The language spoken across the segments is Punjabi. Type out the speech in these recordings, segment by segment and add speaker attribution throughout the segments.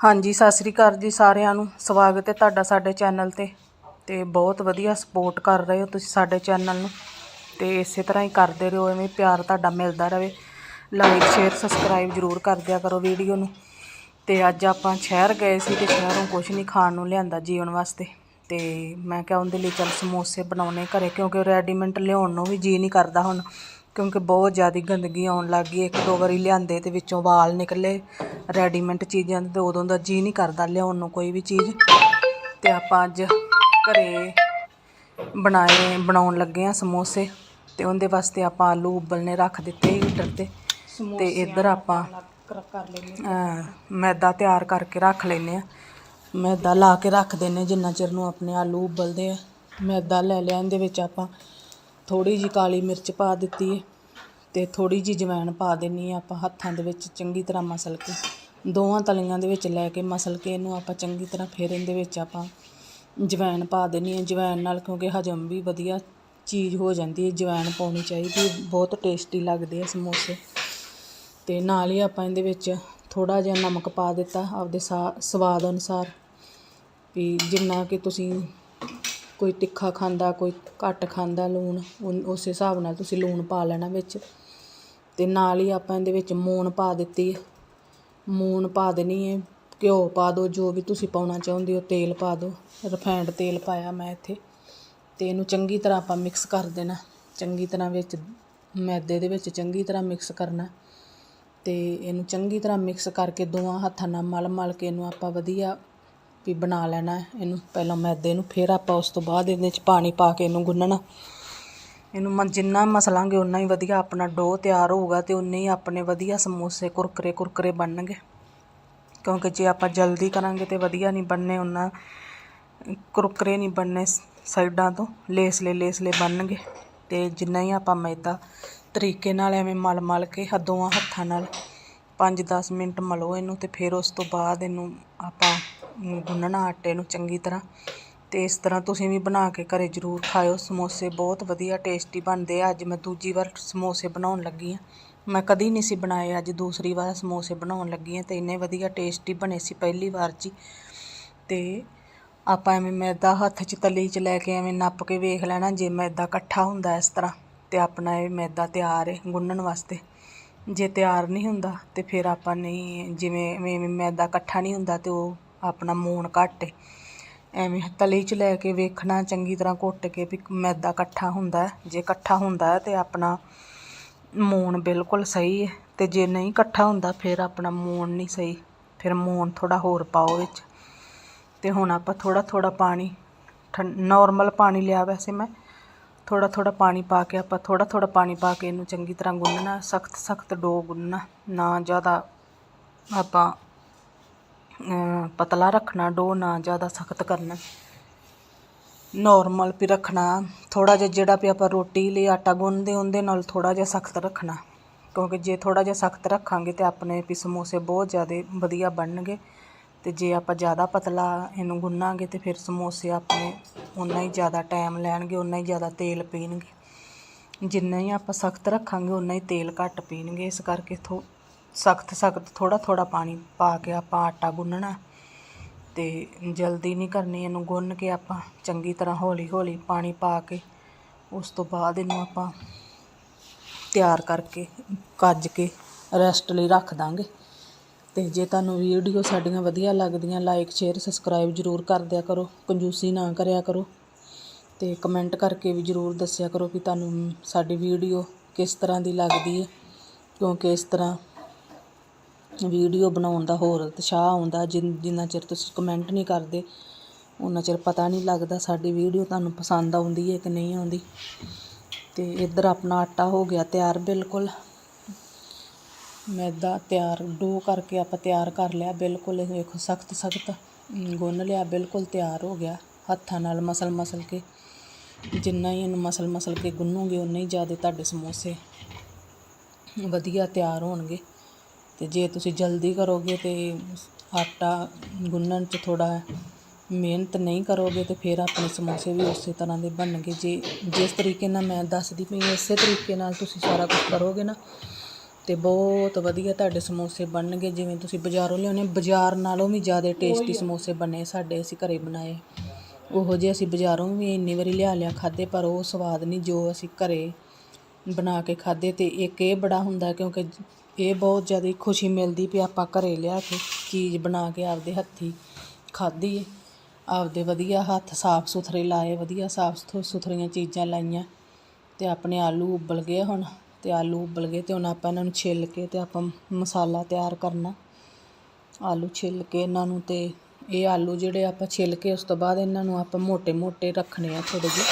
Speaker 1: ਹਾਂਜੀ, ਸਤਿ ਸ੍ਰੀ ਅਕਾਲ ਜੀ ਸਾਰਿਆਂ ਨੂੰ। ਸਵਾਗਤ ਹੈ ਤੁਹਾਡਾ ਸਾਡੇ ਚੈਨਲ ਤੇ। ਤੇ ਬਹੁਤ ਵਧੀਆ ਸਪੋਰਟ ਕਰ ਰਹੇ ਹੋ ਤੁਸੀਂ ਸਾਡੇ ਚੈਨਲ ਨੂੰ। ਤੇ ਇਸੇ ਤਰ੍ਹਾਂ ਹੀ ਕਰਦੇ ਰਹੋ, ਐਵੇਂ ਪਿਆਰ ਤੁਹਾਡਾ ਮਿਲਦਾ ਰਹੇ। ਲਾਈਕ ਸ਼ੇਅਰ ਸਬਸਕ੍ਰਾਈਬ ਜਰੂਰ ਕਰ ਦਿਆ ਕਰੋ ਵੀਡੀਓ ਨੂੰ। ਤੇ ਅੱਜ ਆਪਾਂ ਸ਼ਹਿਰ ਗਏ ਸੀ ਤੇ ਸ਼ਹਿਰੋਂ ਕੁਝ ਨਹੀਂ ਖਾਣ ਨੂੰ ਲਿਆਂਦਾ ਜੀਵਨ ਵਾਸਤੇ। ਤੇ ਮੈਂ ਕਿਹਾ ਉਹਦੇ ਲਈ ਚੱਲ ਸਮੋਸੇ ਬਣਾਉਣੇ ਘਰੇ, ਕਿਉਂਕਿ ਰੈਡੀਮੈਂਟ ਲਿਆਉਣ ਨੂੰ ਵੀ ਜੀ ਨਹੀਂ ਕਰਦਾ ਹੁਣ। ਕਿਉਂਕਿ ਬਹੁਤ ਜ਼ਿਆਦਾ ਗੰਦਗੀ ਆਉਣ ਲੱਗ ਗਈ ਇੱਕ ਦੋ ਵਾਰੀ ਲਿਆਂਦੇ ਤੇ ਵਿੱਚੋਂ ਵਾਲ ਨਿਕਲੇ ਰੈਡੀਮੈਂਟ ਚੀਜ਼ਾਂ ਦੇ ਤੇ ਉਦੋਂ ਦਾ ਜੀ ਨਹੀਂ ਕਰਦਾ ਲਿਆਉਣ ਨੂੰ ਕੋਈ ਵੀ ਚੀਜ਼। ਤੇ ਆਪਾਂ ਅੱਜ ਘਰੇ ਬਣਾਏ ਬਣਾਉਣ ਲੱਗੇ ਆ ਸਮੋਸੇ ਤੇ ਉਹਦੇ ਵਾਸਤੇ ਆਪਾਂ ਆਲੂ ਉਬਲਨੇ ਰੱਖ ਦਿੱਤੇ ਹੀਟਰ ਤੇ ਤੇ ਇੱਧਰ ਆਪਾਂ ਅਹ, ਮੈਦਾ ਤਿਆਰ ਕਰਕੇ ਰੱਖ ਲੈਨੇ ਆ ਮੈਦਾ ਲਾ ਕੇ ਰੱਖ ਦਿੰਨੇ ਜਿੰਨਾ ਚਿਰ ਨੂੰ ਆਪਣੇ ਆਲੂ ਉਬਲਦੇ ਆ। ਮੈਦਾ ਲੈ ਲਿਆ ਇਹਦੇ ਵਿੱਚ ਆਪਾਂ ਥੋੜ੍ਹੀ ਜਿਹੀ ਕਾਲੀ ਮਿਰਚ ਪਾ ਦਿੱਤੀ ਹੈ ਤੇ ਥੋੜੀ ਜੀ ਜਵੈਣ ਪਾ ਦੇਣੀ ਆ ਆਪਾਂ ਹੱਥਾਂ ਦੇ ਵਿੱਚ ਚੰਗੀ ਤਰ੍ਹਾਂ ਮਸਲ ਕੇ। ਦੋਵਾਂ ਤਲੀਆਂ ਦੇ ਵਿੱਚ ਲੈ ਕੇ ਮਸਲ ਕੇ ਇਹਨੂੰ ਆਪਾਂ ਚੰਗੀ ਤਰ੍ਹਾਂ ਫਿਰ ਇਹਦੇ ਵਿੱਚ ਆਪਾਂ ਜਵੈਣ ਪਾ ਦੇਣੀ ਹੈ ਜਵੈਣ ਨਾਲ ਕਿਉਂਕਿ ਹਜਮ ਵੀ ਵਧੀਆ ਚੀਜ਼ ਹੋ ਜਾਂਦੀ ਹੈ ਜਵੈਣ ਪਾਉਣੀ ਚਾਹੀਦੀ ਬਹੁਤ ਟੇਸਟੀ ਲੱਗਦੇ ਆ ਸਮੋਸੇ। ਤੇ ਨਾਲ ਹੀ ਆਪਾਂ ਇਹਦੇ ਵਿੱਚ ਥੋੜਾ ਜਿਹਾ ਨਮਕ ਪਾ ਦਿੱਤਾ ਆਪਦੇ ਸਾ, ਸਵਾਦ ਅਨੁਸਾਰ। ਵੀ ਜਿੰਨਾ ਕਿ ਤੁਸੀਂ ਕੋਈ ਤਿੱਖਾ ਖਾਂਦਾ, ਕੋਈ ਘੱਟ ਖਾਂਦਾ ਲੂਣ, ਉਨ- ਉਸ ਹਿਸਾਬ ਨਾਲ ਤੁਸੀਂ ਲੂਣ ਪਾ ਲੈਣਾ ਵਿੱਚ। ਅਤੇ ਨਾਲ ਹੀ ਆਪਾਂ ਇਹਦੇ ਵਿੱਚ ਮੂਣ ਪਾ ਦਿੱਤੀ ਮੂਣ ਪਾ ਦੇਣੀ ਹੈ ਘਿਓ ਪਾ ਦਿਓ ਜੋ ਵੀ ਤੁਸੀਂ ਪਾਉਣਾ ਚਾਹੁੰਦੇ ਹੋ ਤੇਲ ਪਾ ਦਿਓ ਰਿਫਾਇੰਡ ਤੇਲ ਪਾਇਆ ਮੈਂ ਇੱਥੇ। ਅਤੇ ਇਹਨੂੰ ਚੰਗੀ ਤਰ੍ਹਾਂ ਆਪਾਂ ਮਿਕਸ ਕਰ ਦੇਣਾ। ਚੰਗੀ ਤਰ੍ਹਾਂ ਵਿੱਚ, ਮੈਦੇ ਦੇ ਵਿੱਚ ਚੰਗੀ ਤਰ੍ਹਾਂ ਮਿਕਸ ਕਰਨਾ। ਅਤੇ ਇਹਨੂੰ ਚੰਗੀ ਤਰ੍ਹਾਂ ਮਿਕਸ ਕਰਕੇ ਦੋਵਾਂ ਹੱਥਾਂ ਨਾਲ ਮਲ ਮਲ ਕੇ ਇਹਨੂੰ ਆਪਾਂ ਵਧੀਆ ਵੀ ਬਣਾ ਲੈਣਾ ਇਹਨੂੰ ਪਹਿਲਾਂ ਮੈਦੇ ਨੂੰ ਫਿਰ ਆਪਾਂ ਉਸ ਤੋਂ ਬਾਅਦ ਇਹਦੇ ਵਿੱਚ ਪਾਣੀ ਪਾ ਕੇ ਇਹਨੂੰ ਗੁੰਨਣਾ। ਇਹਨੂੰ ਮ, ਜਿੰਨਾ ਮਸਲਾਂਗੇ ਉਨਾ ਹੀ ਵਧੀਆ ਆਪਣਾ ਡੋ ਤਿਆਰ ਹੋਊਗਾ ਤੇ ਉਨੇ ਹੀ ਆਪਣੇ ਵਧੀਆ ਸਮੋਸੇ ਕੁਰਕਰੇ ਕੁਰਕਰੇ ਬਣਨਗੇ। ਕਿਉਂਕਿ ਜੇ ਆਪਾਂ ਜਲਦੀ ਕਰਾਂਗੇ ਤੇ ਵਧੀਆ ਨਹੀਂ ਬਣਨੇ ਉਹਨਾਂ ਕੁਰਕਰੇ ਨਹੀਂ ਬਣਨੇ ਸਾਈਡਾਂ ਤੋਂ। ਲੇਸਲੇ ਲੇਸਲੇ ਬਣਨਗੇ ਤੇ ਜਿੰਨਾ ਹੀ ਆਪਾਂ ਮੈਦਾ ਤਰੀਕੇ ਨਾਲ ਐਵੇਂ ਮਲ ਮਲ ਕੇ ਹ- ਦੋਵਾਂ ਹੱਥਾਂ ਨਾਲ 5-10 ਮਿੰਟ ਮਲੋ ਇਹਨੂੰ ਤੇ ਫਿਰ ਉਸ ਤੋਂ ਬਾਅਦ ਇਹਨੂੰ ਆਪਾਂ ਗੁੰਨਣਾ ਆਟੇ ਨੂੰ ਚੰਗੀ ਤਰ੍ਹਾਂ ਤੇ ਇਸ ਤਰ੍ਹਾਂ ਤੁਸੀਂ ਵੀ ਬਣਾ ਕੇ ਘਰੇ ਜ਼ਰੂਰ ਖਾਇਓ। ਸਮੋਸੇ ਬਹੁਤ ਵਧੀਆ ਟੇਸਟੀ ਬਣਦੇ ਆ। ਅੱਜ ਮੈਂ ਦੂਜੀ ਵਾਰ ਸਮੋਸੇ ਬਣਾਉਣ ਲੱਗੀ ਆ। ਮੈਂ ਕਦੀ ਨਹੀਂ ਸੀ ਬਣਾਏ, ਅੱਜ ਦੂਸਰੀ ਵਾਰ ਸਮੋਸੇ ਬਣਾਉਣ ਲੱਗੀ ਆ ਤੇ ਇੰਨੇ ਵਧੀਆ ਟੇਸਟੀ ਬਣੇ ਸੀ ਪਹਿਲੀ ਵਾਰ 'ਚ ਹੀ। ਤੇ ਆਪਾਂ ਐਵੇਂ ਮੈਦਾ ਹੱਥ 'ਚ ਤਲੀ 'ਚ ਲੈ ਕੇ ਐਵੇਂ ਨੱਪ ਕੇ ਵੇਖ ਲੈਣਾ ਜੇ ਮੈਦਾ ਇਕੱਠਾ ਹੁੰਦਾ ਇਸ ਤਰ੍ਹਾਂ ਤੇ ਆਪਣਾ ਇਹ ਮੈਦਾ ਤਿਆਰ ਹੈ ਗੁੰਨਣ ਵਾਸਤੇ। ਜੇ ਤਿਆਰ ਨਹੀਂ ਹੁੰਦਾ ਤੇ ਫਿਰ ਆਪਾਂ ਨਹੀਂ, ਜਿਵੇਂ ਮੈਦਾ ਇਕੱਠਾ ਨਹੀਂ ਹੁੰਦਾ ਤੇ ਉਹ ਆਪਣਾ ਮੂਣ ਘੱਟ ਏ। ਐਵੇਂ ਤਲੀ 'ਚ ਲੈ ਕੇ ਵੇਖਣਾ, ਚੰਗੀ ਤਰ੍ਹਾਂ ਘੁੱਟ ਕੇ ਵੀ ਮੈਦਾ ਇਕੱਠਾ ਹੁੰਦਾ ਜੇ ਇਕੱਠਾ ਹੁੰਦਾ ਹੈ ਤੇ ਆਪਣਾ ਮੂਣ ਬਿਲਕੁਲ ਸਹੀ ਹੈ ਤੇ ਜੇ ਨਹੀਂ ਇਕੱਠਾ ਹੁੰਦਾ, ਫਿਰ ਆਪਣਾ ਮੂਣ ਨਹੀਂ ਸਹੀ। ਫਿਰ ਮੂਣ ਥੋੜਾ ਹੋਰ ਪਾਓ ਵਿੱਚ। ਤੇ ਹੁਣ ਆਪਾਂ ਥੋੜਾ ਥੋੜਾ ਪਾਣੀ ਨੋਰਮਲ ਪਾਣੀ ਲਿਆ ਵੈਸੇ ਮੈਂ। ਥੋੜਾ ਥੋੜਾ ਪਾਣੀ ਪਾ ਕੇ ਆਪਾਂ ਥੋੜਾ ਥੋੜਾ ਪਾਣੀ ਪਾ ਕੇ ਇਹਨੂੰ ਚੰਗੀ ਤਰ੍ਹਾਂ ਗੁੰਨਣਾ, ਸਖਤ ਸਖਤ ਡੋ ਗੁੰਨਣਾ। ਨਾ ਜ਼ਿਆਦਾ ਆਪਾਂ ਪਤਲਾ ਰੱਖਣਾ, ਡੋ ਨਾ ਜ਼ਿਆਦਾ ਸਖਤ ਕਰਨਾ। ਨੋਰਮਲ ਵੀ ਰੱਖਣਾ ਥੋੜਾ ਜਿਹਾ ਜਿਹੜਾ ਵੀ ਆਪਾਂ ਰੋਟੀ ਲਈ ਆਟਾ ਗੁੰਨਦੇ ਉਹਦੇ ਨਾਲ ਥੋੜਾ ਜਿਹਾ ਸਖਤ ਰੱਖਣਾ। ਕਿਉਂਕਿ ਜੇ ਥੋੜਾ ਜਿਹਾ ਸਖਤ ਰੱਖਾਂਗੇ ਤੇ ਆਪਣੇ ਵੀ ਸਮੋਸੇ ਬਹੁਤ ਜ਼ਿਆਦਾ ਵਧੀਆ ਬਣਨਗੇ। ਤੇ ਜੇ ਆਪਾਂ ਜ਼ਿਆਦਾ ਪਤਲਾ ਇਹਨੂੰ ਗੁੰਨਾਂਗੇ ਤੇ ਫਿਰ ਸਮੋਸੇ ਆਪਣੇ ਉਨਾ ਹੀ ਜ਼ਿਆਦਾ ਟਾਈਮ ਲੈਣਗੇ ਉਨਾ ਹੀ ਜ਼ਿਆਦਾ ਤੇਲ ਪੀਣਗੇ। ਜਿੰਨਾ ਹੀ ਆਪਾਂ ਸਖਤ ਰੱਖਾਂਗੇ ਉਨਾ ਹੀ ਤੇਲ ਘੱਟ ਪੀਣਗੇ। ਇਸ ਕਰਕੇ ਥੋ ਸਖਤ ਸਖਤ ਥੋੜਾ ਥੋੜਾ ਪਾਣੀ ਪਾ ਕੇ ਆਪਾਂ ਆਟਾ ਗੁੰਨਣਾ। ਤੇ ਜਲਦੀ ਨਹੀਂ ਕਰਨੀ ਇਹਨੂੰ ਗੁੰਨ ਕੇ ਆਪਾਂ ਚੰਗੀ ਤਰ੍ਹਾਂ ਹੌਲੀ ਹੌਲੀ ਪਾਣੀ ਪਾ ਕੇ ਉਸ ਤੋਂ ਬਾਅਦ ਇਹਨੂੰ ਆਪਾਂ ਤਿਆਰ ਕਰਕੇ ਕੱਜ ਕੇ ਰੈਸਟ ਲਈ ਰੱਖ ਦਾਂਗੇ। ਤੇ ਜੇ ਤੁਹਾਨੂੰ ਵੀਡੀਓ ਸਾਡੀਆਂ ਵਧੀਆ ਲੱਗਦੀਆਂ ਲਾਈਕ ਸ਼ੇਅਰ ਸਬਸਕ੍ਰਾਈਬ ਜਰੂਰ ਕਰ ਦਿਆ ਕਰੋ। ਕੰਜੂਸੀ ਨਾ ਕਰਿਆ ਕਰੋ। ਤੇ ਕਮੈਂਟ ਕਰਕੇ ਵੀ ਜਰੂਰ ਦੱਸਿਆ ਕਰੋ ਕਿ ਤੁਹਾਨੂੰ ਸਾਡੀ ਵੀਡੀਓ ਕਿਸ ਤਰ੍ਹਾਂ ਦੀ ਲੱਗਦੀ ਹੈ, ਕਿਉਂਕਿ ਇਸ ਤਰ੍ਹਾਂ ਵੀਡੀਓ ਬਣਾਉਣ ਦਾ ਹੋਰ ਉਤਸ਼ਾਹ ਆਉਂਦਾ, ਜਿਨ, ਜਿੰਨਾ ਚਿਰ ਤੁਸੀਂ ਕਮੈਂਟ ਨਹੀਂ ਕਰਦੇ ਉਹਨਾਂ ਚਿਰ ਪਤਾ ਨਹੀਂ ਲੱਗਦਾ ਸਾਡੀ ਵੀਡੀਓ ਤੁਹਾਨੂੰ ਪਸੰਦ ਆਉਂਦੀ ਹੈ ਕਿ ਨਹੀਂ ਆਉਂਦੀ। ਤੇ ਇੱਧਰ ਆਪਣਾ ਆਟਾ ਹੋ ਗਿਆ ਤਿਆਰ ਬਿਲਕੁਲ। ਮੈਦਾ ਤਿਆਰ, ਡੋ ਕਰਕੇ ਆਪਾਂ ਤਿਆਰ ਕਰ ਲਿਆ, ਬਿਲਕੁਲ ਇਹ ਵੇਖੋ ਸਖਤ ਸਖਤ ਗੁੰਨ ਲਿਆ, ਬਿਲਕੁਲ ਤਿਆਰ ਹੋ ਗਿਆ ਹੱਥਾਂ ਨਾਲ ਮਸਲ ਮਸਲ ਕੇ। ਜਿੰਨਾ ਹੀ ਇਹਨੂੰ ਮਸਲ ਮਸਲ ਕੇ ਗੁੰਨੂਗੇ ਉਨਾ ਹੀ ਜ਼ਿਆਦਾ ਤੁਹਾਡੇ ਸਮੋਸੇ ਵਧੀਆ ਤਿਆਰ ਹੋਣਗੇ। ਤੇ ਜੇ ਤੁਸੀਂ ਜਲਦੀ ਕਰੋਗੇ ਤੇ ਆਟਾ ਗੁੰਨਣ 'ਚ ਥੋੜਾ ਮਿਹਨਤ ਨਹੀਂ ਕਰੋਗੇ ਤੇ ਫਿਰ ਆਪਣੇ ਸਮੋਸੇ ਵੀ ਉਸੇ ਤਰ੍ਹਾਂ ਦੇ ਬਣਨਗੇ। ਜੇ ਜਿਸ ਤਰੀਕੇ ਨਾਲ ਮੈਂ ਦੱਸਦੀ ਪਈ ਇਸੇ ਤਰੀਕੇ ਨਾਲ ਤੁਸੀਂ ਸਾਰਾ ਕੁਝ ਕਰੋਗੇ ਨਾ ਤੇ ਬਹੁਤ ਵਧੀਆ ਤੁਹਾਡੇ ਸਮੋਸੇ ਬਣਨਗੇ। ਜਿਵੇਂ ਤੁਸੀਂ ਬਾਜ਼ਾਰੋਂ ਲਿਆਉਂਦੇ ਬਾਜ਼ਾਰ ਨਾਲੋਂ ਵੀ ਜ਼ਿਆਦਾ ਟੇਸਟੀ ਸਮੋਸੇ ਬਣੇ ਸਾਡੇ ਅਸੀਂ ਘਰੇ ਬਣਾਏ। ਉਹੋ ਜਿਹੇ ਅਸੀਂ ਬਾਜ਼ਾਰੋਂ ਵੀ ਇੰਨੀ ਵਾਰੀ ਲਿਆ ਲਿਆ ਖਾਦੇ ਪਰ ਉਹ ਸਵਾਦ ਨਹੀਂ ਜੋ ਅਸੀਂ ਘਰੇ ਬਣਾ ਕੇ ਖਾਦੇ ਤੇ ਇੱਕ ਇਹ ਬੜਾ ਹੁੰਦਾ ਕਿਉਂਕਿ ਇਹ ਬਹੁਤ ਜ਼ਿਆਦਾ ਖੁਸ਼ੀ ਮਿਲਦੀ ਵੀ ਆਪਾਂ ਘਰ ਲਿਆ ਕੇ ਚੀਜ਼ ਬਣਾ ਕੇ ਆਪਦੇ ਹੱਥੀਂ ਖਾਧੀ ਆਪਦੇ ਵਧੀਆ ਹੱਥ ਸਾਫ਼ ਸੁਥਰੇ ਲਾਏ, ਵਧੀਆ ਸਾਫ਼ ਸੁਥਰੀਆਂ ਚੀਜ਼ਾਂ ਲਾਈਆਂ ਅਤੇ ਆਪਣੇ ਆਲੂ ਉਬਲ ਗਏ ਹੁਣ ਅਤੇ ਆਲੂ ਉਬਲ ਗਏ ਅਤੇ ਹੁਣ ਆਪਾਂ ਇਹਨਾਂ ਨੂੰ ਛਿੱਲ ਕੇ ਅਤੇ ਆਪਾਂ ਮਸਾਲਾ ਤਿਆਰ ਕਰਨਾ। ਆਲੂ ਛਿੱਲ ਕੇ ਇਹਨਾਂ ਨੂੰ ਅਤੇ ਇਹ ਆਲੂ ਜਿਹੜੇ ਆਪਾਂ ਛਿੱਲ ਕੇ ਉਸ ਤੋਂ ਬਾਅਦ ਇਹਨਾਂ ਨੂੰ ਆਪਾਂ ਮੋਟੇ ਮੋਟੇ ਰੱਖਣੇ ਆ ਥੋੜ੍ਹੇ ਜਿਹੇ।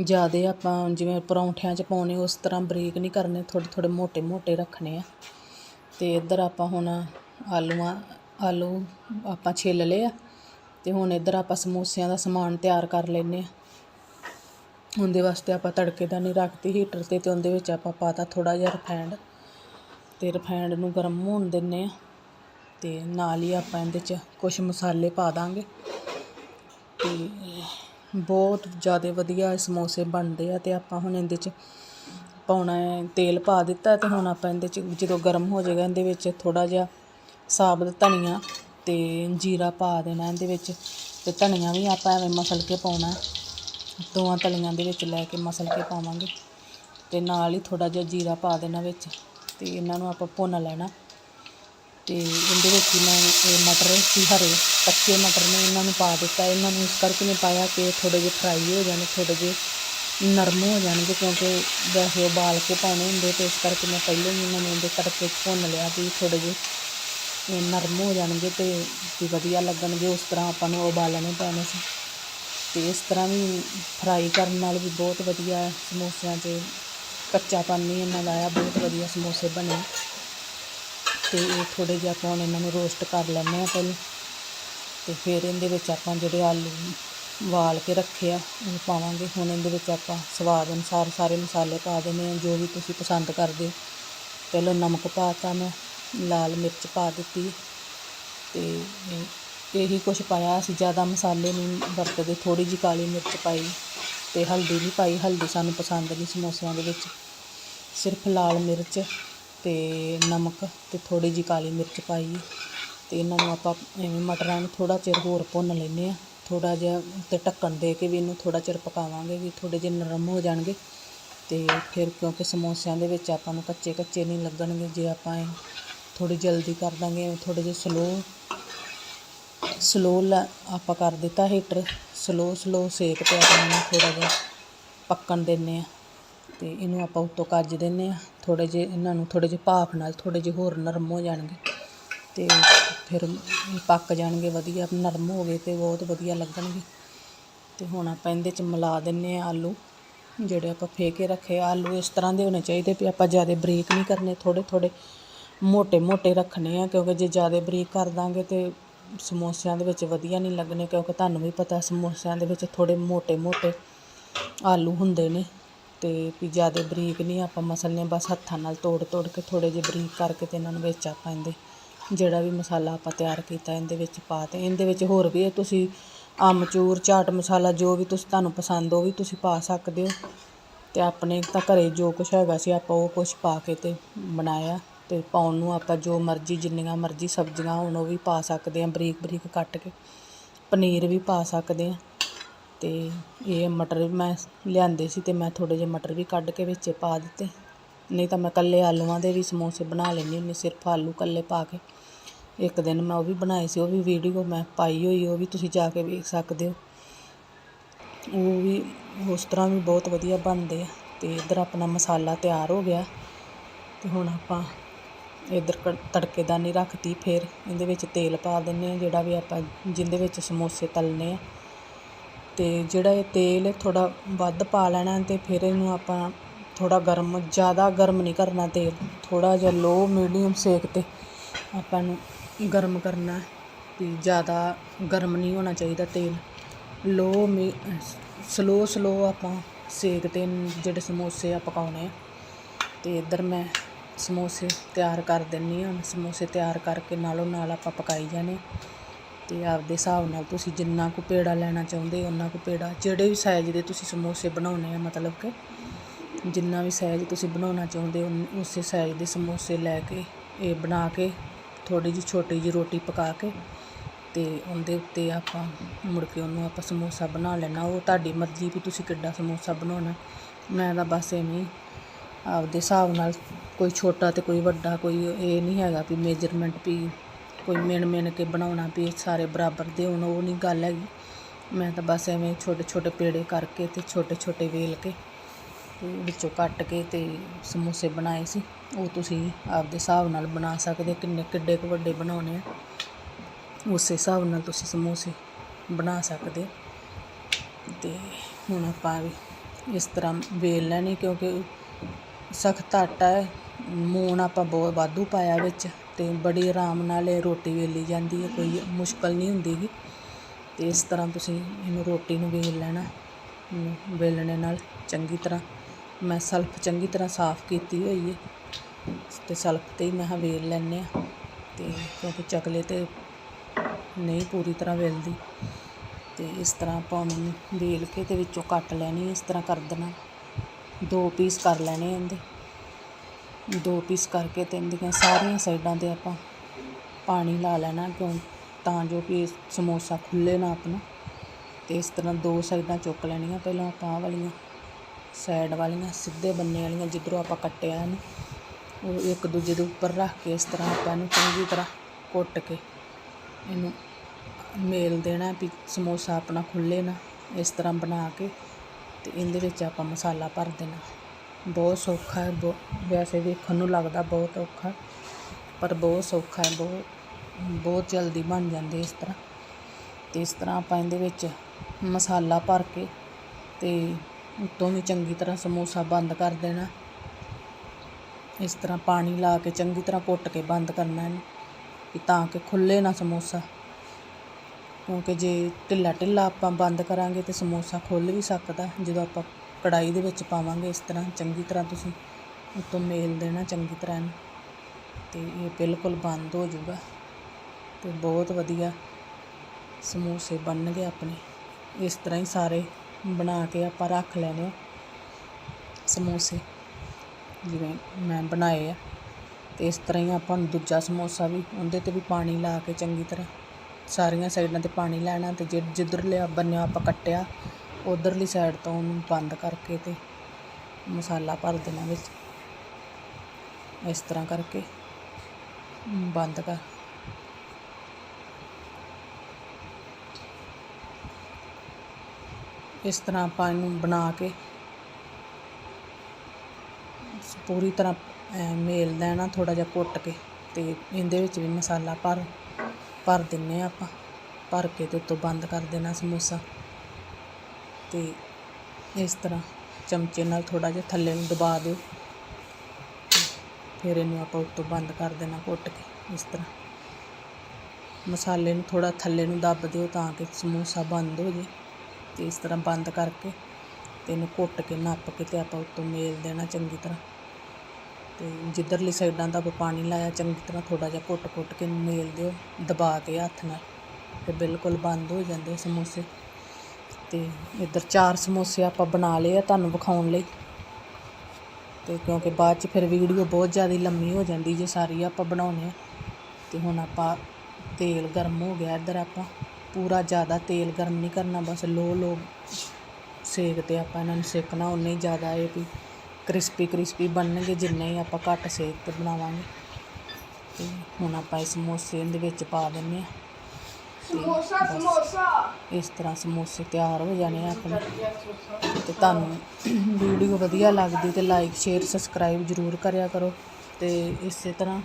Speaker 1: ਜ਼ਿਆਦਾ ਆਪਾਂ ਜਿਵੇਂ ਪਰੌਂਠਿਆਂ 'ਚ ਪਾਉਣੇ, ਉਸ ਤਰ੍ਹਾਂ ਬਰੀਕ ਨਹੀਂ ਕਰਨੇ, ਥੋੜ੍ਹੇ ਥੋੜ੍ਹੇ ਮੋਟੇ ਮੋਟੇ ਰੱਖਣੇ ਆ। ਅਤੇ ਇੱਧਰ ਆਪਾਂ ਹੁਣ ਆਲੂਆਂ, ਆਲੂ ਆਪਾਂ ਛਿੱਲ ਲਏ ਆ ਅਤੇ ਹੁਣ ਇੱਧਰ ਆਪਾਂ ਸਮੋਸਿਆਂ ਦਾ ਸਮਾਨ ਤਿਆਰ ਕਰ ਲੈਨੇ ਆ। ਉਹਦੇ ਵਾਸਤੇ ਆਪਾਂ ਤੜਕੇ ਦਾ ਤੜਕੇਦਾਨੀ ਰੱਖਤੀ ਹੀਟਰ ਤੇ ਤੇ ਉਹਦੇ ਵਿੱਚ ਆਪਾਂ ਪਾਤਾ ਥੋੜਾ ਜਿਹਾ ਰਫੈਂਡ ਤੇ ਰਫੈਂਡ ਨੂੰ ਗਰਮ ਹੋਣ ਦਿੰਨੇ ਆ, ਤੇ ਨਾਲ ਹੀ ਆਪਾਂ ਇਹਦੇ 'ਚ ਕੁਝ ਮਸਾਲੇ ਪਾ ਦਾਂਗੇ। ਤੇ ਬਹੁਤ ਜ਼ਿਆਦਾ ਵਧੀਆ ਸਮੋਸੇ ਬਣਦੇ ਆ ਅਤੇ ਆਪਾਂ ਹੁਣ ਇਹਦੇ 'ਚ ਪਾਉਣਾ ਹੈ, ਤੇਲ ਪਾ ਦਿੱਤਾ ਅਤੇ ਹੁਣ ਆਪਾਂ ਇਹਦੇ 'ਚ ਜਦੋਂ ਗਰਮ ਹੋ ਜਾਏਗਾ ਇਹਦੇ ਵਿੱਚ ਥੋੜ੍ਹਾ ਜਿਹਾ ਸਾਬਤ ਧਨੀਆ ਅਤੇ ਜੀਰਾ ਪਾ ਦੇਣਾ ਇਹਦੇ ਵਿੱਚ ਅਤੇ ਧਨੀਆ ਵੀ ਆਪਾਂ ਐਵੇਂ ਮਸਲ ਕੇ ਪਾਉਣਾ ਦੋਵਾਂ ਤਲੀਆਂ ਦੇ ਵਿੱਚ ਲੈ ਕੇ ਮਸਲ ਕੇ ਪਾਵਾਂਗੇ ਅਤੇ ਨਾਲ ਹੀ ਥੋੜ੍ਹਾ ਜਿਹਾ ਜੀਰਾ ਪਾ ਦੇਣਾ ਵਿੱਚ ਅਤੇ ਇਹਨਾਂ ਨੂੰ ਆਪਾਂ ਭੁੰਨ ਲੈਣਾ ਅਤੇ ਇਹਦੇ ਵਿੱਚ ਹੀ ਮੈਂ ਇਹ ਮਟਰ ਸੀ ਹਰੇ ਕੱਚੇ ਮਟਰ ਨੇ ਇਹਨਾਂ ਨੂੰ ਪਾ ਦਿੱਤਾ। ਇਹਨਾਂ ਨੂੰ ਇਸ ਕਰਕੇ ਨਹੀਂ ਪਾਇਆ ਕਿ ਥੋੜ੍ਹੇ ਜਿਹੇ ਫਰਾਈ ਹੋ ਜਾਣ, ਥੋੜ੍ਹੇ ਜਿਹੇ ਨਰਮ ਹੋ ਜਾਣਗੇ ਕਿਉਂਕਿ ਵੈਸੇ ਉਬਾਲ ਕੇ ਪਾਉਣੇ ਹੁੰਦੇ ਤੇ ਇਸ ਕਰਕੇ ਮੈਂ ਪਹਿਲਾਂ ਹੀ ਇਹਨਾਂ ਨੂੰ ਇਹਦੇ ਤੜਕੇ 'ਚ ਭੁੰਨ ਲਿਆ ਵੀ ਥੋੜ੍ਹੇ ਜਿਹੇ ਨਰਮ ਹੋ ਜਾਣਗੇ ਤੇ ਵੀ ਵਧੀਆ ਲੱਗਣਗੇ। ਉਸ ਤਰ੍ਹਾਂ ਆਪਾਂ ਨੂੰ ਉਬਾਲਣੇ ਪੈਣੇ ਸੀ। ਤੇ ਇਸ ਤਰ੍ਹਾਂ ਵੀ ਫਰਾਈ ਕਰਨ ਨਾਲ ਵੀ ਬਹੁਤ ਵਧੀਆ ਸਮੋਸਿਆਂ 'ਚ ਕੱਚਾਪਨ ਨਹੀਂ ਇਹਨਾਂ ਦਾ ਆਇਆ, ਬਹੁਤ ਵਧੀਆ ਸਮੋਸੇ ਬਣੇ। ਤੇ ਇਹ ਥੋੜੇ ਜਿਹਾ ਆਪਾਂ ਹੁਣ ਇਹਨਾਂ ਨੂੰ ਰੋਸਟ ਕਰ ਲੈਂਦੇ ਆ ਪਹਿਲਾਂ। ਅਤੇ ਫਿਰ ਇਹਦੇ ਵਿੱਚ ਆਪਾਂ ਜਿਹੜੇ ਆਲੂ ਉਬਾਲ ਕੇ ਰੱਖੇ ਆ ਉਹ ਪਾਵਾਂਗੇ। ਹੁਣ ਇਹਦੇ ਵਿੱਚ ਆਪਾਂ ਸਵਾਦ ਅਨੁਸਾਰ ਸਾਰੇ ਮਸਾਲੇ ਪਾ ਦੇਣੇ ਆ ਜੋ ਵੀ ਤੁਸੀਂ ਪਸੰਦ ਕਰਦੇ ਹੋ। ਪਹਿਲਾਂ ਨਮਕ ਪਾਤਾ ਮੈਂ, ਲਾਲ ਮਿਰਚ ਪਾ ਦਿੱਤੀ। ਤੇ ਇਹੀ ਕੁਛ ਪਾਇਆ ਅਸੀਂ ਜ਼ਿਆਦਾ ਮਸਾਲੇ ਨਹੀਂ ਵਰਤਦੇ ਥੋੜੀ ਜਿਹੀ ਕਾਲੀ ਮਿਰਚ ਪਾਈ ਤੇ ਹਲਦੀ ਨਹੀਂ ਪਾਈ। ਹਲਦੀ ਸਾਨੂੰ ਪਸੰਦ ਨਹੀਂ ਸਮੋਸਿਆਂ ਦੇ ਵਿੱਚ। ਸਿਰਫ ਲਾਲ ਮਿਰਚ ਤੇ ਨਮਕ ਤੇ ਥੋੜੀ ਜਿਹੀ ਕਾਲੀ ਮਿਰਚ ਪਾਈ। ਤੇ ਇਹਨਾਂ ਨੂੰ ਆਪਾਂ ਐਵੇਂ ਮਟਰਾਂ ਨੂੰ ਥੋੜਾ ਚਿਰ ਹੋਰ ਭੁੰਨ ਲੈਂਦੇ ਆ ਥੋੜਾ ਜਿਹਾ ਤੇ ਢੱਕਣ ਦੇ ਕੇ ਵੀ ਇਹਨੂੰ ਥੋੜਾ ਚਿਰ ਪਕਾਵਾਂਗੇ ਵੀ ਥੋੜੇ ਜਿਹੇ ਨਰਮ ਹੋ ਜਾਣਗੇ। ਤੇ ਫਿਰ ਕਿਉਂਕਿ ਸਮੋਸਿਆਂ ਦੇ ਵਿੱਚ ਆਪਾਂ ਨੂੰ ਕੱਚੇ ਕੱਚੇ ਨਹੀਂ ਲੱਗਣਗੇ, ਜੇ ਆਪਾਂ ਇਹ ਥੋੜੀ ਜਲਦੀ ਕਰ ਦਾਂਗੇ ਥੋੜੇ ਜਿਹੇ ਸਲੋ ਸਲੋ ਆਪਾਂ ਕਰ ਦਿੱਤਾ ਹੀਟਰ ਸਲੋ ਸਲੋ ਸੇਕ ਤੇ ਆਪਾਂ ਇਹਨੂੰ ਥੋੜਾ ਜਿਹਾ ਪੱਕਣ ਦਿੰਨੇ ਆ ਤੇ ਇਹਨੂੰ ਆਪਾਂ ਉੱਤੋਂ ਕੱਜ ਦਿੰਨੇ ਆ ਥੋੜੇ ਜਿਹੇ, ਇਹਨਾਂ ਨੂੰ ਥੋੜੇ ਜਿਹੇ ਭਾਫ ਨਾਲ ਥੋੜੇ ਜਿਹੇ ਹੋਰ ਨਰਮ ਹੋ ਜਾਣਗੇ। ਅਤੇ ਫਿਰ ਪੱਕ ਜਾਣਗੇ, ਵਧੀਆ ਨਰਮ ਹੋ ਗਏ ਅਤੇ ਬਹੁਤ ਵਧੀਆ ਲੱਗਣਗੇ। ਅਤੇ ਹੁਣ ਆਪਾਂ ਇਹਦੇ 'ਚ ਮਿਲਾ ਦਿੰਦੇ ਹਾਂ ਆਲੂ, ਜਿਹੜੇ ਆਪਾਂ ਫੇ ਕੇ ਰੱਖੇ। ਆਲੂ ਇਸ ਤਰ੍ਹਾਂ ਦੇ ਹੋਣੇ ਚਾਹੀਦੇ ਵੀ ਆਪਾਂ ਜ਼ਿਆਦਾ ਬਰੀਕ ਨਹੀਂ ਕਰਨੇ ਥੋੜ੍ਹੇ ਥੋੜ੍ਹੇ ਮੋਟੇ ਮੋਟੇ ਰੱਖਣੇ ਆ, ਕਿਉਂਕਿ ਜੇ ਜ਼ਿਆਦਾ ਬਰੀਕ ਕਰ ਦਾਂਗੇ ਤਾਂ ਸਮੋਸਿਆਂ ਦੇ ਵਿੱਚ ਵਧੀਆ ਨਹੀਂ ਲੱਗਣੇ, ਕਿਉਂਕਿ ਤੁਹਾਨੂੰ ਵੀ ਪਤਾ ਸਮੋਸਿਆਂ ਦੇ ਵਿੱਚ ਥੋੜ੍ਹੇ ਮੋਟੇ ਮੋਟੇ ਆਲੂ ਹੁੰਦੇ ਨੇ। ਅਤੇ ਵੀ ਜ਼ਿਆਦਾ ਬਰੀਕ ਨਹੀਂ ਆਪਾਂ ਮਸਲਨੇ, ਬਸ ਹੱਥਾਂ ਨਾਲ ਤੋੜ ਤੋੜ ਕੇ ਥੋੜ੍ਹੇ ਜਿਹੇ ਬਰੀਕ ਕਰਕੇ ਅਤੇ ਇਹਨਾਂ ਨੂੰ ਵਿੱਚ ਆਪਾਂ ਇਹਦੇ ਜਿਹੜਾ ਵੀ ਮਸਾਲਾ ਆਪਾਂ ਤਿਆਰ ਕੀਤਾ, ਇਹਦੇ ਵਿੱਚ ਪਾ ਤੇ ਇਹਦੇ ਵਿੱਚ ਹੋਰ ਵੀ ਤੁਸੀਂ ਆਮਚੂਰ ਚਾਟ ਮਸਾਲਾ ਜੋ ਵੀ ਤੁਸੀਂ ਤੁਹਾਨੂੰ ਪਸੰਦ, ਉਹ ਵੀ ਤੁਸੀਂ ਪਾ ਸਕਦੇ ਹੋ। ਤੇ ਆਪਣੇ ਤਾਂ ਘਰੇ ਜੋ ਕੁਛ ਹੈਗਾ ਸੀ, ਆਪਾਂ ਉਹ ਕੁਛ ਪਾ ਕੇ ਤੇ ਬਣਾਇਆ ਤੇ ਪਾਉਣ ਨੂੰ ਆਪਾਂ ਜੋ ਮਰਜ਼ੀ, ਜਿੰਨੀਆਂ ਮਰਜ਼ੀ ਸਬਜ਼ੀਆਂ ਹੋਣ, ਉਹ ਵੀ ਪਾ ਸਕਦੇ ਹਾਂ ਬਰੀਕ ਬਰੀਕ ਕੱਟ ਕੇ। ਪਨੀਰ ਵੀ ਪਾ ਸਕਦੇ ਹਾਂ। ਤੇ ਇਹ ਮਟਰ ਵੀ ਮੈਂ ਲਿਆਂਦੇ ਸੀ ਤੇ ਮੈਂ ਥੋੜੇ ਜਿਹੇ ਮਟਰ ਵੀ ਕੱਢ ਕੇ ਵਿੱਚ ਪਾ ਦਿੱਤੇ। ਨਹੀਂ ਤਾਂ ਮੈਂ ਇਕੱਲੇ ਆਲੂਆਂ ਦੇ ਵੀ ਸਮੋਸੇ ਬਣਾ ਲੈਂਦੀ ਹੁੰਦੀ, ਸਿਰਫ ਆਲੂ ਇਕੱਲੇ ਪਾ ਕੇ। ਇੱਕ ਦਿਨ ਮੈਂ ਉਹ ਵੀ ਬਣਾਏ ਸੀ, ਉਹ ਵੀ ਵੀਡੀਓ ਮੈਂ ਪਾਈ ਹੋਈ, ਉਹ ਵੀ ਤੁਸੀਂ ਜਾ ਕੇ ਵੇਖ ਸਕਦੇ ਹੋ। ਉਹ ਵੀ ਉਸ ਤਰ੍ਹਾਂ ਵੀ ਬਹੁਤ ਵਧੀਆ ਬਣਦੇ ਆ ਤੇ ਇੱਧਰ ਆਪਣਾ ਮਸਾਲਾ ਤਿਆਰ ਹੋ ਗਿਆ ਤੇ ਹੁਣ ਆਪਾਂ ਇੱਧਰ ਕ- ਤੜਕੇਦਾਨੀ ਰੱਖਤੀ, ਫਿਰ ਇਹਦੇ ਵਿੱਚ ਤੇਲ ਪਾ ਦਿੰਨੇ ਆ, ਜਿਹੜਾ ਵੀ ਆਪਾਂ ਜਿਹਦੇ ਵਿੱਚ ਸਮੋਸੇ ਤਲਨੇ ਆ। ਤੇ ਜਿਹੜਾ ਇਹ ਤੇਲ ਥੋੜਾ ਵੱਧ ਪਾ ਲੈਣਾ ਤੇ ਫਿਰ ਇਹਨੂੰ ਆਪਾਂ ਥੋੜਾ ਗਰਮ, ਜ਼ਿਆਦਾ ਗਰਮ ਨਹੀਂ ਕਰਨਾ ਤੇਲ ਥੋੜਾ ਜਿਹਾ ਲੋ ਮੀਡੀਅਮ ਸੇਕ ਤੇ ਆਪਾਂ ਨੂੰ ਗਰਮ ਕਰਨਾ ਵੀ ਜ਼ਿਆਦਾ ਗਰਮ ਨਹੀਂ ਹੋਣਾ ਚਾਹੀਦਾ ਤੇਲ। ਲੋ ਮੀ, ਸਲੋ ਸਲੋ ਆਪਾਂ ਸੇਕ ਤੇ ਜਿਹੜੇ ਸਮੋਸੇ ਆ ਪਕਾਉਣੇ ਆ। ਅਤੇ ਇੱਧਰ ਮੈਂ ਸਮੋਸੇ ਤਿਆਰ ਕਰ ਦਿੰਨੀ ਹਾਂ ਸਮੋਸੇ ਤਿਆਰ ਕਰਕੇ ਨਾਲੋਂ ਨਾਲ ਆਪਾਂ ਪਕਾਈ ਜਾਣੇ। ਅਤੇ ਆਪਦੇ ਹਿਸਾਬ ਨਾਲ ਤੁਸੀਂ ਜਿੰਨਾ ਕੁ ਪੇੜਾ ਲੈਣਾ ਚਾਹੁੰਦੇ ਉਹਨਾਂ ਕੁ ਪੇੜਾ, ਜਿਹੜੇ ਵੀ ਸਾਈਜ਼ ਦੇ ਤੁਸੀਂ ਸਮੋਸੇ ਬਣਾਉਣੇ ਆ ਮਤਲਬ ਕਿ, ਜਿੰਨਾ ਵੀ ਸਾਈਜ਼ ਤੁਸੀਂ ਬਣਾਉਣਾ ਚਾਹੁੰਦੇ ਹੋ ਉਨ- ਉਸੇ ਸਾਈਜ਼ ਦੇ ਸਮੋਸੇ ਲੈ ਕੇ, ਇਹ ਬਣਾ ਕੇ ਥੋੜ੍ਹੀ ਜਿਹੀ ਛੋਟੀ ਜਿਹੀ ਰੋਟੀ ਪਕਾ ਕੇ ਅਤੇ ਉਹਦੇ ਉੱਤੇ ਆਪਾਂ ਮੁੜ ਕੇ ਉਹਨੂੰ ਆਪਾਂ ਸਮੋਸਾ ਬਣਾ ਲੈਣਾ। ਉਹ ਤੁਹਾਡੀ ਮਰਜ਼ੀ ਵੀ ਤੁਸੀਂ ਕਿੱਡਾ ਸਮੋਸਾ ਬਣਾਉਣਾ। ਮੈਂ ਤਾਂ ਬਸ ਐਵੇਂ ਆਪਦੇ ਹਿਸਾਬ ਨਾਲ ਕੋਈ ਛੋਟਾ ਅਤੇ ਕੋਈ ਵੱਡਾ ਕੋਈ ਇਹ ਨਹੀਂ ਹੈਗਾ ਵੀ ਮੇਜਰਮੈਂਟ ਵੀ ਕੋਈ ਮਿਣ ਮਿਣ ਕੇ ਬਣਾਉਣਾ ਵੀ ਸਾਰੇ ਬਰਾਬਰ ਦੇ ਹੋਣ, ਉਹ ਨਹੀਂ ਗੱਲ ਹੈਗੀ। ਮੈਂ ਤਾਂ ਬਸ ਐਵੇਂ ਛੋਟੇ ਛੋਟੇ ਪੇੜੇ ਕਰਕੇ ਅਤੇ ਛੋਟੇ ਛੋਟੇ ਵੇਲ ਕੇ ਵਿੱਚੋਂ ਕੱਟ ਕੇ ਤੇ ਸਮੋਸੇ ਬਣਾਏ ਸੀ। ਉਹ ਤੁਸੀਂ ਆਪਦੇ ਹਿਸਾਬ ਨਾਲ ਬਣਾ ਸਕਦੇ ਕਿੰਨੇ, ਕਿੱਡੇ ਕੁ ਵੱਡੇ ਬਣਾਉਣੇ ਆ। ਉਸੇ ਹਿਸਾਬ ਨਾਲ ਤੁਸੀਂ ਸਮੋਸੇ ਬਣਾ ਸਕਦੇ ਹੋ। ਤੇ ਹੁਣ ਆਪਾਂ ਵੀ ਇਸ ਤਰ੍ਹਾਂ ਵੇਲ ਲੈਣੀ, ਕਿਉਂਕਿ ਸਖਤ ਆਟਾ ਹੈ। ਮੂਣ ਆਪਾਂ ਬਹੁਤ ਵਾਧੂ ਪਾਇਆ ਵਿੱਚ ਤੇ ਬੜੀ ਆਰਾਮ ਨਾਲ ਇਹ ਰੋਟੀ ਵੇਲੀ ਜਾਂਦੀ ਹੈ, ਕੋਈ ਮੁਸ਼ਕਲ ਨਹੀਂ ਹੁੰਦੀ ਗੀ। ਤੇ ਇਸ ਤਰ੍ਹਾਂ ਤੁਸੀਂ ਇਹਨੂੰ ਰੋਟੀ ਨੂੰ ਵੇਲ ਲੈਣਾ, ਇਹਨੂੰ ਵੇਲਣੇ ਨਾਲ ਚੰਗੀ ਤਰ੍ਹਾਂ, ਮੈਂ ਸਲਫ ਚੰਗੀ ਤਰ੍ਹਾਂ ਸਾਫ਼ ਕੀਤੀ ਹੋਈ ਹੈ। ਤੇ ਸਲਫ ਤੇ ਹੀ ਮੈਂ ਹਾਂ ਵੇਲ ਲੈਂਦੇ ਆ ਤੇ ਕਿਉਂਕਿ ਚਕਲੇ ਤੇ ਨਹੀਂ ਪੂਰੀ ਤਰ੍ਹਾਂ ਵੇਲਦੀ। ਤੇ ਇਸ ਤਰ੍ਹਾਂ ਆਪਾਂ ਉਹਨੂੰ ਵੇਲ ਕੇ ਤੇ ਵਿੱਚੋਂ ਕੱਟ ਲੈਣੀ ਇਸ ਤਰ੍ਹਾਂ ਕਰ ਦੇਣਾ। ਦੋ ਪੀਸ ਕਰ ਲੈਣੇ ਇਹਦੇ। ਦੋ ਪੀਸ ਕਰਕੇ ਤੇ ਇਹਦੀਆਂ ਸਾਰੀਆਂ ਸਾਈਡਾਂ ਤੇ ਆਪਾਂ ਪਾਣੀ ਲਾ ਲੈਣਾ ਕਿਉਂ ਤਾਂ ਜੋ ਕਿ ਸਮੋਸਾ ਖੁੱਲੇ ਨਾ ਆਪਣਾ। ਤੇ ਇਸ ਤਰ੍ਹਾਂ ਦੋ ਸਾਈਡਾਂ ਚੁੱਕ ਲੈਣੀਆਂ, ਪਹਿਲਾਂ ਆਪਾਂ ਵਾਲੀਆਂ ਸਾਈਡ ਵਾਲੀਆਂ, ਸਿੱਧੇ ਬੰਨੇ ਵਾਲੀਆਂ, ਜਿੱਧਰੋਂ ਆਪਾਂ ਕੱਟਿਆ ਇਹਨੂੰ। ਉਹ ਇੱਕ ਦੂਜੇ ਦੇ ਉੱਪਰ ਰੱਖ ਕੇ ਇਸ ਤਰ੍ਹਾਂ ਆਪਾਂ ਇਹਨੂੰ ਚੰਗੀ ਤਰ੍ਹਾਂ ਕੁੱਟ ਕੇ ਇਹਨੂੰ ਮੇਲ ਦੇਣਾ ਵੀ ਸਮੋਸਾ ਆਪਣਾ ਖੁੱਲੇ ਨਾ, ਇਸ ਤਰ੍ਹਾਂ ਬਣਾ ਕੇ ਤੇ ਇਹਦੇ ਵਿੱਚ ਆਪਾਂ ਮਸਾਲਾ ਭਰ ਦੇਣਾ। ਬਹੁਤ ਸੌਖਾ ਹੈ, ਬਹੁ, ਵੈਸੇ ਵੇਖਣ ਨੂੰ ਲੱਗਦਾ ਬਹੁਤ ਔਖਾ, ਪਰ ਬਹੁਤ ਸੌਖਾ ਹੈ, ਬਹੁਤ ਬਹੁਤ ਜਲਦੀ ਬਣ ਜਾਂਦੇ ਇਸ ਤਰ੍ਹਾਂ। ਤੇ ਇਸ ਤਰ੍ਹਾਂ ਆਪਾਂ ਇਹਦੇ ਵਿੱਚ ਮਸਾਲਾ ਭਰ ਕੇ ਤੇ ਉੱਤੋਂ ਵੀ ਚੰਗੀ ਤਰ੍ਹਾਂ ਸਮੋਸਾ ਬੰਦ ਕਰ ਦੇਣਾ। ਇਸ ਤਰ੍ਹਾਂ ਪਾਣੀ ਲਾ ਕੇ ਚੰਗੀ ਤਰ੍ਹਾਂ ਘੁੱਟ ਕੇ ਬੰਦ ਕਰਨਾ ਇਹਨੂੰ ਕਿ ਤਾਂ ਕਿ ਖੁੱਲੇ ਨਾ ਸਮੋਸਾ। ਕਿਉਂਕਿ ਜੇ ਢਿੱਲਾ ਢਿੱਲਾ ਆਪਾਂ ਬੰਦ ਕਰਾਂਗੇ ਤੇ ਸਮੋਸਾ ਖੁੱਲ ਵੀ ਸਕਦਾ, ਜਦੋਂ ਆਪਾਂ ਕੜਾਈ ਦੇ ਵਿੱਚ ਪਾਵਾਂਗੇ ਇਸ ਤਰ੍ਹਾਂ ਚੰਗੀ ਤਰ੍ਹਾਂ ਤੁਸੀਂ ਉੱਤੋਂ ਮੇਲ ਦੇਣਾ ਚੰਗੀ ਤਰ੍ਹਾਂ ਇਹਨੂੰ, ਤੇ ਇਹ ਬਿਲਕੁਲ ਬੰਦ ਹੋ ਜਾਊਗਾ। ਤੇ ਬਹੁਤ ਵਧੀਆ ਸਮੋਸੇ ਬਣਨਗੇ ਆਪਣੇ। ਇਸ ਤਰ੍ਹਾਂ ਹੀ ਸਾਰੇ ਬਣਾ ਕੇ ਆਪਾਂ ਰੱਖ ਲੈਣੇ ਸਮੋਸੇ। ਜਿਵੇਂ ਮੈਂ ਬਣਾਏ ਆ ਅਤੇ ਇਸ ਤਰ੍ਹਾਂ ਹੀ ਆਪਾਂ ਨੂੰ ਦੂਜਾ ਸਮੋਸਾ ਵੀ, ਉਹਦੇ ਤੇ ਵੀ ਪਾਣੀ ਲਾ ਕੇ ਚੰਗੀ ਤਰ੍ਹਾਂ ਸਾਰੀਆਂ ਸਾਈਡਾਂ ਤੇ ਪਾਣੀ ਲੈਣਾ ਅਤੇ ਜਿ ਜਿੱਧਰਲੇ ਬੰਨਿਓ ਆਪਾਂ ਕੱਟਿਆ, ਉੱਧਰਲੀ ਸਾਈਡ ਤੋਂ ਉਹਨੂੰ ਬੰਦ ਕਰਕੇ ਅਤੇ ਮਸਾਲਾ ਭਰ ਦੇਣਾ ਵਿੱਚ। ਇਸ ਤਰ੍ਹਾਂ ਕਰਕੇ ਬੰਦ ਕਰ। ਇਸ ਤਰ੍ਹਾਂ ਆਪਾਂ ਇਹਨੂੰ ਬਣਾ ਕੇ ਪੂਰੀ ਤਰ੍ਹਾਂ ਐਂ ਮੇਲ ਲੈਣਾ ਥੋੜ੍ਹਾ ਜਿਹਾ ਕੁੱਟ ਕੇ ਅਤੇ ਇਹਦੇ ਵਿੱਚ ਵੀ ਮਸਾਲਾ ਭਰ ਭਰ ਦਿੰਦੇ ਹਾਂ ਆਪਾਂ। ਭਰ ਕੇ ਅਤੇ ਉੱਤੋਂ ਬੰਦ ਕਰ ਦੇਣਾ ਸਮੋਸਾ। ਅਤੇ ਇਸ ਤਰ੍ਹਾਂ ਚਮਚੇ ਨਾਲ ਥੋੜ੍ਹਾ ਜਿਹਾ ਥੱਲੇ ਨੂੰ ਦਬਾ ਦਿਓ। ਫਿਰ ਇਹਨੂੰ ਆਪਾਂ ਉੱਤੋਂ ਬੰਦ ਕਰ ਦੇਣਾ ਘੁੱਟ ਕੇ, ਇਸ ਤਰ੍ਹਾਂ। ਮਸਾਲੇ ਨੂੰ ਥੋੜਾ ਥੱਲੇ ਨੂੰ ਦੱਬ ਦਿਓ ਤਾਂ ਕਿ ਸਮੋਸਾ ਬੰਦ ਹੋ ਜੇ। ਤੇ ਇਸ ਤਰ੍ਹਾਂ ਬੰਦ ਕਰਕੇ ਤੇ ਇਹਨੂੰ ਕੁੱਟ ਕੇ, ਨੱਪ ਕੇ ਤੇ ਆਪਾਂ ਉੱਤੋਂ ਮੇਲ ਦੇਣਾ ਚੰਗੀ ਤਰ੍ਹਾਂ। ਤੇ ਜਿੱਧਰਲੀ ਸਾਈਡਾਂ ਦਾ ਆਪਾਂ ਪਾਣੀ ਲਾਇਆ, ਚੰਗੀ ਤਰ੍ਹਾਂ ਥੋੜ੍ਹਾ ਜਿਹਾ ਕੁੱਟ-ਕੁੱਟ ਕੇ ਮੇਲ ਦਿਓ, ਦਬਾ ਕੇ ਹੱਥ ਨਾਲ ਅਤੇ ਬਿਲਕੁਲ ਬੰਦ ਹੋ ਜਾਂਦੇ ਸਮੋਸੇ। ਅਤੇ ਇੱਧਰ ਚਾਰ ਸਮੋਸੇ ਆਪਾਂ ਬਣਾ ਲਏ ਆ ਤੁਹਾਨੂੰ ਵਿਖਾਉਣ ਲਈ। ਤੇ ਕਿਉਂਕਿ ਬਾਅਦ ਚ ਫਿਰ ਵੀਡੀਓ ਬਹੁਤ ਜ਼ਿਆਦਾ ਲੰਮੀ ਹੋ ਜਾਂਦੀ ਜੇ ਸਾਰੀ ਆਪਾਂ ਬਣਾਉਣੇ ਆ। ਤੇ ਹੁਣ ਆਪਾਂ ਤੇਲ ਗਰਮ ਹੋ ਗਿਆ ਇੱਧਰ ਆਪਾਂ। ਪੂਰਾ ਜ਼ਿਆਦਾ ਤੇਲ ਗਰਮ ਨਹੀਂ ਕਰਨਾ, ਬਸ ਲੋ ਲੋ ਸੇਕ ਤੇ ਆਪਾਂ ਇਹਨਾਂ ਨੂੰ ਸੇਕਣਾ, ਉਨੇ ਹੀ ਜ਼ਿਆਦਾ ਇਹ ਵੀ ਕ੍ਰਿਸਪੀ ਕ੍ਰਿਸਪੀ ਬਣਨਗੇ ਜਿੰਨੇ ਹੀ ਆਪਾਂ ਘੱਟ ਸੇਕ ਤੇ ਬਣਾਵਾਂਗੇ। ਤੇ ਹੁਣ ਆਪਾਂ ਇਹ ਸਮੋਸੇ ਇਹਦੇ ਵਿੱਚ ਪਾ ਦਿੰਨੇ ਆ
Speaker 2: ਸਮੋਸਾ ਸਮੋਸਾ।
Speaker 1: ਇਸ ਤਰ੍ਹਾਂ ਸਮੋਸੇ ਤਿਆਰ ਹੋ ਜਾਣੇ ਆ ਆਪਣੇ। ਤੇ ਤੁਹਾਨੂੰ ਵੀਡੀਓ ਵਧੀਆ ਲੱਗਦੀ ਤੇ ਲਾਈਕ ਸ਼ੇਅਰ ਸਬਸਕ੍ਰਾਈਬ ਜ਼ਰੂਰ ਕਰਿਆ ਕਰੋ। ਤੇ ਇਸੇ ਤਰ੍ਹਾਂ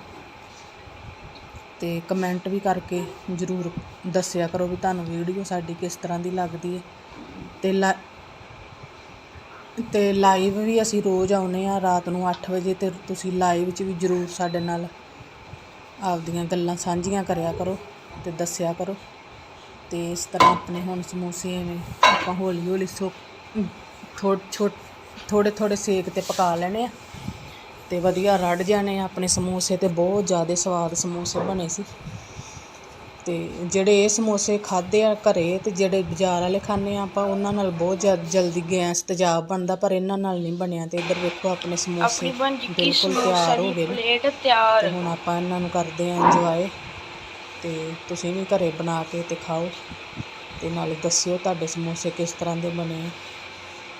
Speaker 1: ਤੇ ਕਮੈਂਟ ਵੀ ਕਰਕੇ ਜ਼ਰੂਰ ਦੱਸਿਆ ਕਰੋ ਵੀ ਤੁਹਾਨੂੰ ਵੀਡੀਓ ਸਾਡੀ ਕਿਸ ਤਰ੍ਹਾਂ ਦੀ ਲੱਗਦੀ ਹੈ। ਤੇ ਅਤੇ ਲਾਈਵ ਵੀ ਅਸੀਂ ਰੋਜ਼ ਆਉਂਦੇ ਹਾਂ ਰਾਤ ਨੂੰ ਅੱਠ ਵਜੇ ਅਤੇ ਤੁਸੀਂ ਲਾਈਵ 'ਚ ਵੀ ਜ਼ਰੂਰ ਸਾਡੇ ਨਾਲ ਆਪਦੀਆਂ ਗੱਲਾਂ ਸਾਂਝੀਆਂ ਕਰਿਆ ਕਰੋ ਅਤੇ ਦੱਸਿਆ ਕਰੋ। ਅਤੇ ਇਸ ਤਰ੍ਹਾਂ ਆਪਣੇ ਹੁਣ ਸਮੋਸੇ ਐਵੇਂ ਆਪਾਂ ਹੌਲੀ ਹੌਲੀ ਸੋ ਥੋ, ਛੋ ਥੋੜੇ ਥੋੜੇ ਸੇਕ ਤੇ ਪਕਾ ਲੈਣੇ ਆ। ਤੇ ਵਧੀਆ ਰੜ ਜਾਣੇ ਆ। ਆਪਣੇ ਸਮੋਸੇ ਤੇ ਬਹੁਤ ਜ਼ਿਆਦਾ ਸਵਾਦ ਸਮੋਸੇ ਬਣੇ ਸੀ। ਤੇ ਜਿਹੜੇ ਇਹ ਸਮੋਸੇ ਖਾਦੇ ਆ ਘਰੇ ਤੇ ਜਿਹੜੇ ਬਾਜ਼ਾਰ ਵਾਲੇ ਖਾਂਦੇ ਆ ਆਪਾਂ ਉਹਨਾਂ ਨਾਲ ਬਹੁਤ ਜ਼ਿਆ- ਜਲਦੀ ਗੈਸ ਤੇਜ਼ਾਬ ਬਣਦਾ ਪਰ ਇਹਨਾਂ ਨਾਲ ਨਹੀਂ ਬਣਿਆ ਤੇ ਇੱਧਰ ਵੇਖੋ ਆਪਣੇ ਸਮੋਸੇ ਬਿਲਕੁਲ ਤਿਆਰ ਹੋ ਗਏ
Speaker 2: ਪਲੇਟ ਤਿਆਰ।
Speaker 1: ਹੁਣ ਆਪਾਂ ਇਹਨਾਂ ਨੂੰ ਕਰਦੇ ਆਂ ਇੰਜੋਏ ਤੇ ਤੁਸੀਂ ਵੀ ਘਰੇ ਬਣਾ ਕੇ ਤੇ ਖਾਓ ਤੇ ਨਾਲੇ ਦੱਸਿਓ ਤੁਹਾਡੇ ਸਮੋਸੇ ਕਿਸ ਤਰ੍ਹਾਂ ਦੇ ਬਣੇ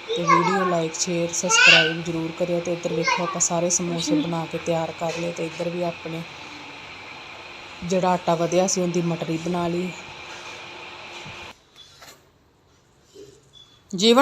Speaker 1: ਤੇ ਵੀਡੀਓ ਲਾਈਕ ਸ਼ੇਅਰ ਸਬਸਕ੍ਰਾਈਬ ਜਰੂਰ ਕਰਿਓ ਤੇ ਇੱਧਰ ਵੇਖੋ ਆਪਾਂ ਸਾਰੇ ਸਮੋਸੇ ਬਣਾ ਕੇ ਤਿਆਰ ਕਰ ਲਏ ਤੇ ਇੱਧਰ ਵੀ ਆਪਣੇ ਜਿਹੜਾ ਆਟਾ ਵਧਿਆ ਸੀ ਉਹਦੀ ਮਟਰੀ ਬਣਾ ਲਈ। ਜੀਵਨ